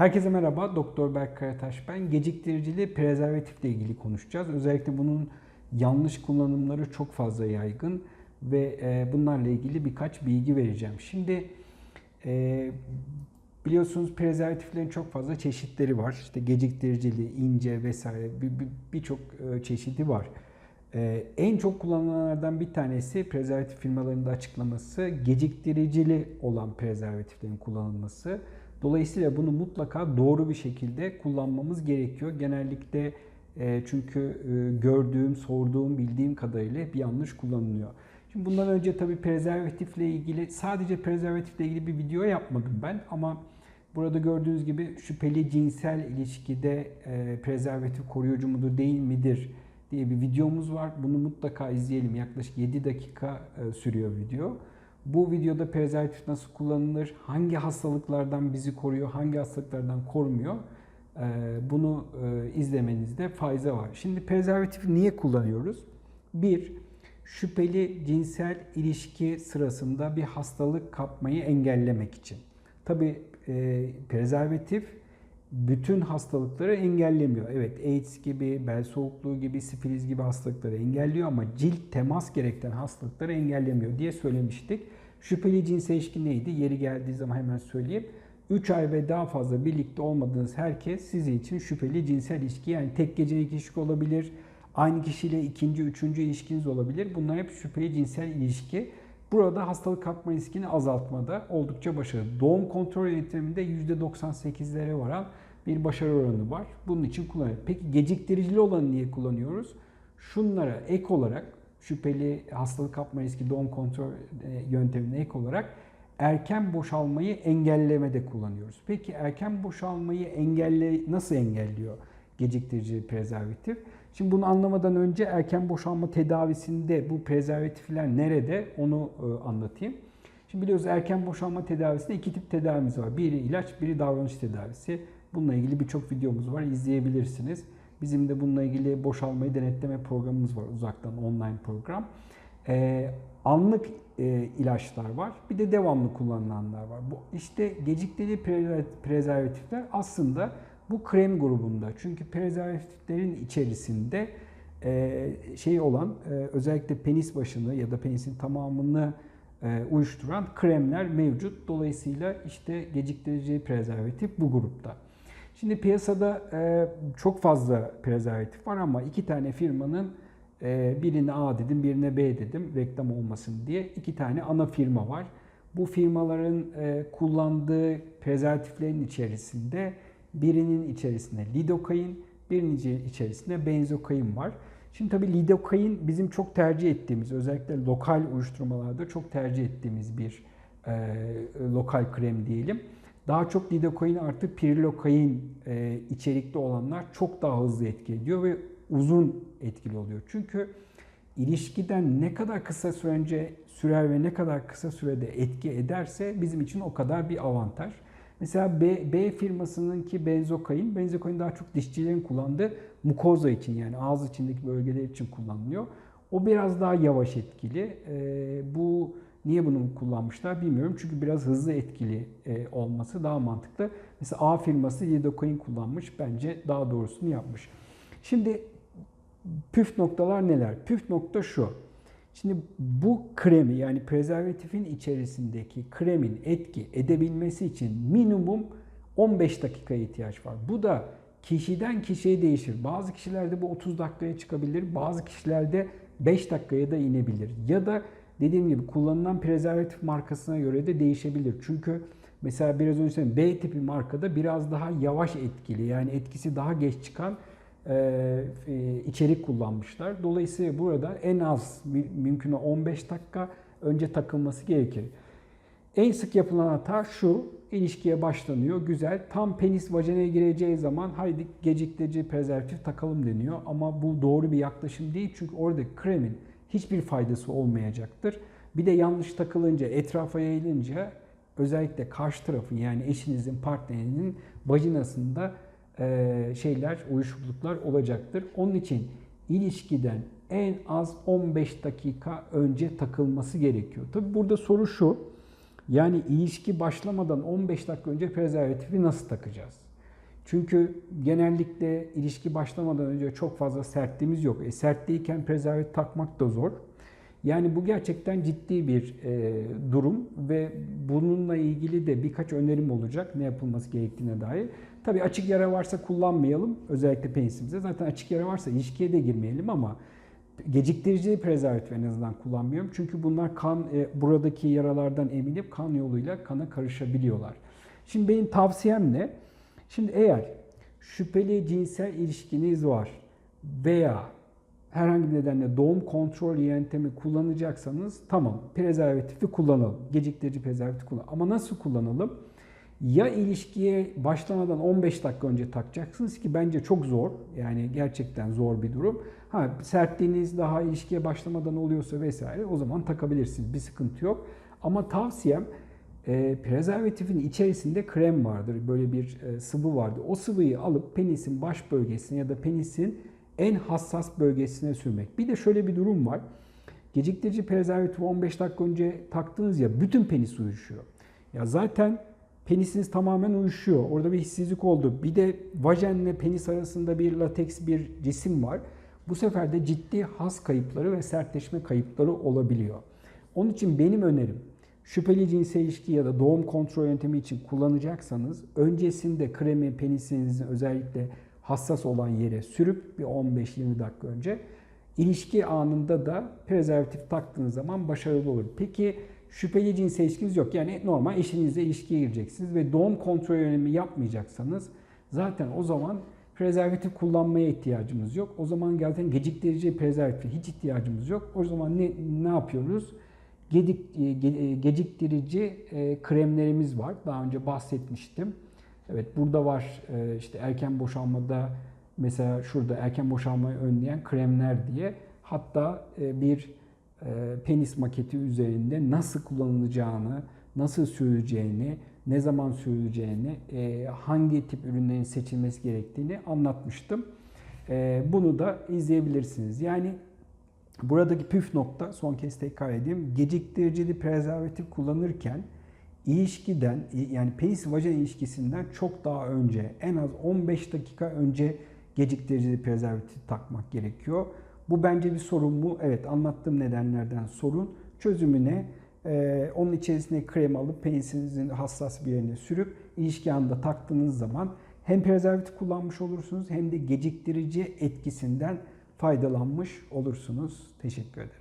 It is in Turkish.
Herkese merhaba, Doktor Berk Karataş ben. Geciktiricili prezervatifle ilgili konuşacağız. Özellikle bunun yanlış kullanımları çok fazla yaygın ve e, bunlarla ilgili birkaç bilgi vereceğim. Şimdi e, biliyorsunuz prezervatiflerin çok fazla çeşitleri var. İşte geciktiricili, ince vesaire birçok bir, bir çeşidi var. En çok kullanılanlardan bir tanesi prezervatif firmalarında açıklaması geciktiricili olan prezervatiflerin kullanılması. Dolayısıyla bunu mutlaka doğru bir şekilde kullanmamız gerekiyor. Genellikle e, çünkü e, gördüğüm, sorduğum, bildiğim kadarıyla bir yanlış kullanılıyor. Şimdi bundan önce tabii prezervatifle ilgili sadece prezervatifle ilgili bir video yapmadım ben ama burada gördüğünüz gibi şüpheli cinsel ilişkide e, prezervatif koruyucu mudur değil midir diye bir videomuz var. Bunu mutlaka izleyelim. Yaklaşık 7 dakika sürüyor video. Bu videoda prezervatif nasıl kullanılır, hangi hastalıklardan bizi koruyor, hangi hastalıklardan korumuyor e, bunu e, izlemenizde fayda var. Şimdi prezervatif niye kullanıyoruz? Bir, şüpheli cinsel ilişki sırasında bir hastalık kapmayı engellemek için. Tabi e, prezervatif bütün hastalıkları engellemiyor. Evet AIDS gibi, bel soğukluğu gibi, sifiliz gibi hastalıkları engelliyor ama cilt temas gerektiren hastalıkları engellemiyor diye söylemiştik. Şüpheli cinsel ilişki neydi? Yeri geldiği zaman hemen söyleyeyim. 3 ay ve daha fazla birlikte olmadığınız herkes sizin için şüpheli cinsel ilişki yani tek gecelik ilişki olabilir. Aynı kişiyle ikinci, üçüncü ilişkiniz olabilir. Bunlar hep şüpheli cinsel ilişki. Burada hastalık kapma riskini azaltmada oldukça başarılı. Doğum kontrol yönteminde %98'lere varan bir başarı oranı var. Bunun için kullanıyoruz. Peki geciktiricili olanı niye kullanıyoruz? Şunlara ek olarak şüpheli hastalık kapma riski doğum kontrol e, yöntemine ek olarak erken boşalmayı engellemede kullanıyoruz. Peki erken boşalmayı engelle nasıl engelliyor geciktirici prezervatif? Şimdi bunu anlamadan önce erken boşalma tedavisinde bu prezervatifler nerede onu e, anlatayım. Şimdi biliyoruz erken boşalma tedavisinde iki tip tedavimiz var. Biri ilaç, biri davranış tedavisi. Bununla ilgili birçok videomuz var, izleyebilirsiniz. Bizim de bununla ilgili boşalmayı denetleme programımız var, uzaktan online program. Ee, anlık e, ilaçlar var, bir de devamlı kullanılanlar var. Bu işte gecikmeli prezervatifler aslında bu krem grubunda. Çünkü prezervatiflerin içerisinde e, şey olan e, özellikle penis başını ya da penisin tamamını e, uyuşturan kremler mevcut. Dolayısıyla işte geciktirici prezervatif bu grupta. Şimdi piyasada e, çok fazla prezervatif var ama iki tane firmanın e, birine A dedim, birine B dedim reklam olmasın diye iki tane ana firma var. Bu firmaların e, kullandığı prezervatiflerin içerisinde birinin içerisinde lidokain, birinin içerisinde benzokain var. Şimdi tabii lidokain bizim çok tercih ettiğimiz, özellikle lokal uyuşturmalarda çok tercih ettiğimiz bir e, lokal krem diyelim. Daha çok lidokain artı pirilokain e, içerikli olanlar çok daha hızlı etki ediyor ve uzun etkili oluyor. Çünkü ilişkiden ne kadar kısa süre önce sürer ve ne kadar kısa sürede etki ederse bizim için o kadar bir avantaj. Mesela B, B firmasının ki benzokain, benzokain daha çok dişçilerin kullandığı mukoza için yani ağız içindeki bölgeler için kullanılıyor. O biraz daha yavaş etkili. E, bu Niye bunu kullanmışlar bilmiyorum. Çünkü biraz hızlı etkili e, olması daha mantıklı. Mesela A firması lidocaine kullanmış. Bence daha doğrusunu yapmış. Şimdi püf noktalar neler? Püf nokta şu. Şimdi bu kremi yani prezervatifin içerisindeki kremin etki edebilmesi için minimum 15 dakika ihtiyaç var. Bu da kişiden kişiye değişir. Bazı kişilerde bu 30 dakikaya çıkabilir, bazı kişilerde 5 dakikaya da inebilir. Ya da dediğim gibi kullanılan prezervatif markasına göre de değişebilir. Çünkü mesela biraz önce söyledim B tipi markada biraz daha yavaş etkili yani etkisi daha geç çıkan e, e, içerik kullanmışlar. Dolayısıyla burada en az mümkün 15 dakika önce takılması gerekir. En sık yapılan hata şu, ilişkiye başlanıyor, güzel. Tam penis vajeneye gireceği zaman haydi geciktirici prezervatif takalım deniyor. Ama bu doğru bir yaklaşım değil çünkü orada kremin hiçbir faydası olmayacaktır. Bir de yanlış takılınca, etrafa yayılınca özellikle karşı tarafın yani eşinizin, partnerinin vajinasında e, şeyler, uyuşukluklar olacaktır. Onun için ilişkiden en az 15 dakika önce takılması gerekiyor. Tabi burada soru şu, yani ilişki başlamadan 15 dakika önce prezervatifi nasıl takacağız? Çünkü genellikle ilişki başlamadan önce çok fazla sertliğimiz yok. E, sertliyken prezervatif takmak da zor. Yani bu gerçekten ciddi bir e, durum ve bununla ilgili de birkaç önerim olacak ne yapılması gerektiğine dair. Tabii açık yara varsa kullanmayalım özellikle penisimize. Zaten açık yara varsa ilişkiye de girmeyelim ama geciktirici prezervatif en azından kullanmıyorum. Çünkü bunlar kan e, buradaki yaralardan emilip kan yoluyla kana karışabiliyorlar. Şimdi benim tavsiyem ne? Şimdi eğer şüpheli cinsel ilişkiniz var veya herhangi bir nedenle doğum kontrol yöntemi kullanacaksanız tamam prezervatifi kullanalım. Geciktirici prezervatif kullanalım. Ama nasıl kullanalım? Ya ilişkiye başlamadan 15 dakika önce takacaksınız ki bence çok zor. Yani gerçekten zor bir durum. Ha sertliğiniz daha ilişkiye başlamadan oluyorsa vesaire o zaman takabilirsiniz. Bir sıkıntı yok. Ama tavsiyem e, prezervatifin içerisinde krem vardır. Böyle bir e, sıvı vardır. O sıvıyı alıp penisin baş bölgesine ya da penisin en hassas bölgesine sürmek. Bir de şöyle bir durum var. Geciktirici prezervatifi 15 dakika önce taktınız ya bütün penis uyuşuyor. Ya zaten penisiniz tamamen uyuşuyor. Orada bir hissizlik oldu. Bir de vajenle penis arasında bir lateks bir cisim var. Bu sefer de ciddi has kayıpları ve sertleşme kayıpları olabiliyor. Onun için benim önerim şüpheli cinsel ilişki ya da doğum kontrol yöntemi için kullanacaksanız öncesinde kremi penisinizin özellikle hassas olan yere sürüp bir 15-20 dakika önce ilişki anında da prezervatif taktığınız zaman başarılı olur. Peki şüpheli cinsel ilişkiniz yok. Yani normal eşinizle ilişkiye gireceksiniz ve doğum kontrol yönemi yapmayacaksanız zaten o zaman prezervatif kullanmaya ihtiyacımız yok. O zaman zaten geciktirici prezervatif hiç ihtiyacımız yok. O zaman ne, ne yapıyoruz? Gedik, ge, geciktirici e, kremlerimiz var. Daha önce bahsetmiştim. Evet burada var e, işte erken boşalmada mesela şurada erken boşalmayı önleyen kremler diye. Hatta e, bir e, penis maketi üzerinde nasıl kullanılacağını, nasıl sürüleceğini, ne zaman sürüleceğini, e, hangi tip ürünlerin seçilmesi gerektiğini anlatmıştım. E, bunu da izleyebilirsiniz. Yani buradaki püf nokta son kez tekrar edeyim. Geciktiricili prezervatif kullanırken ilişkiden yani penis vajen ilişkisinden çok daha önce en az 15 dakika önce geciktiricili prezervatif takmak gerekiyor. Bu bence bir sorun mu? Evet anlattığım nedenlerden sorun. Çözümü ne? Ee, onun içerisine krem alıp penisinizin hassas bir yerine sürüp ilişki anında taktığınız zaman hem prezervatif kullanmış olursunuz hem de geciktirici etkisinden faydalanmış olursunuz. Teşekkür ederim.